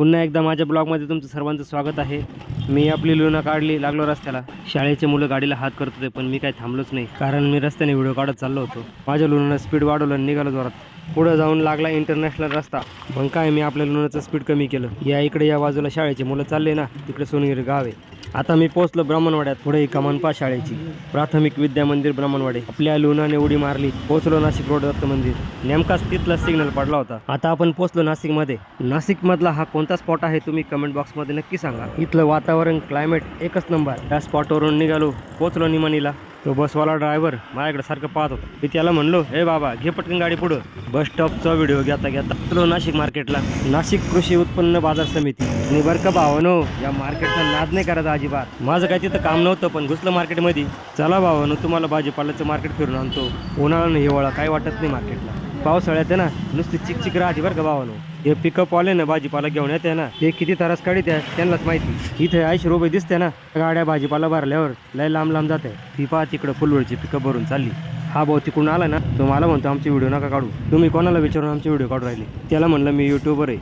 पुन्हा एकदा माझ्या ब्लॉगमध्ये तुमचं सर्वांचं स्वागत आहे. मी आपली लुना काढली लागलो रस्त्याला. शाळेचे मुलं गाडीला हात करत होते पण मी काही थांबलोच नाही. कारण मी रस्त्याने व्हिडिओ काढत चाललो होतो. माझ्या लुनानं स्पीड वाढवलं आणि निघालो जोरात. पुढं जाऊन लागला इंटरनॅशनल रस्ता. मग काय मी आपल्या लुनाचं स्पीड कमी केलं. या इकडे या बाजूला शाळेचे मुलं चालले ना तिकडे सोनगिरी गाव आहे. आता मी पोहोचलो ब्राह्मणवाड्यात पुढे ही कमानपा शाळेची. प्राथमिक विद्या मंदिर ब्राह्मणवाडी. आपल्या लुनाने उडी मारली. पोहोचलो नाशिक रोड दत्त मंदिर. नेमकाच तिथला सिग्नल पडला होता. आता आपण पोहोचलो नाशिकमध्ये नाशिक मधला हा कोणता स्पॉट आहे तुम्ही कमेंट बॉक्समध्ये नक्की सांगा. इथलं वातावरण क्लायमेट एकच नंबर त्या स्पॉटवरून निघालो. पोहोचलो निमानीला तो बसवाला ड्रायव्हर माझ्याकडे सारखं पाहत होता. मी त्याला म्हणलो हे बाबा घे पटकन गाडी पुढं. बस स्टॉपचा व्हिडिओ घेता घेता नाशिक मार्केटला नाशिक कृषी उत्पन्न बाजार समिती. आणि बरं का भावानो या मार्केटचा नाद नाही करायचा अजिबात. माझं काही तिथं काम नव्हतं पण घुसलं मार्केटमध्ये. चला भावानो तुम्हाला भाजीपाल्याचं मार्केट फिरून आणतो. उन्हाळा हिवाळा काय वाटत नाही मार्केटला. पावसाळ्यात आहे ना नुसती चिकचिक राहते बरं का भावानो. हे पिकअप वाले ना भाजीपाला घेऊन येते ना ते किती तरस काढीत आहे त्यांनाच माहिती. इथे ऐंशी रुपये दिसते ना गाड्या भाजीपाला भरल्यावर लय लांब लांब जाते. ती पहा तिकडं फुलवळची पिकअप भरून चालली. हा भाऊ तिकडून आला ना तो मला म्हणतो आमचे व्हिडिओ नका काढू. तुम्ही कोणाला विचारून आमचे व्हिडिओ काढू राहिले? त्याला म्हणलं मी युट्यूबर आहे.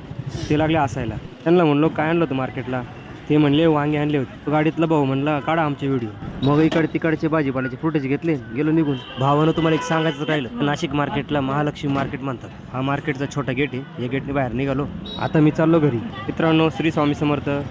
ते लागले असायला. त्यांना म्हणलो काय आणलं होतं मार्केटला? ते म्हणले वांगे आणले होते. तो गाडीतला भाऊ म्हणला काढा आमचे व्हिडिओ. मग इकडे तिकडचे भाजीपाल्याचे फुटेज घेतले गेलो निघून. भावानं तुम्हाला एक सांगायचं राहिलं. नाशिक मार्केटला महालक्ष्मी मार्केट म्हणतात. हा मार्केटचा छोटा गेट आहे. या गेटने बाहेर निघालो. आता मी चाललो घरी. मित्रांनो श्री स्वामी समर्थ.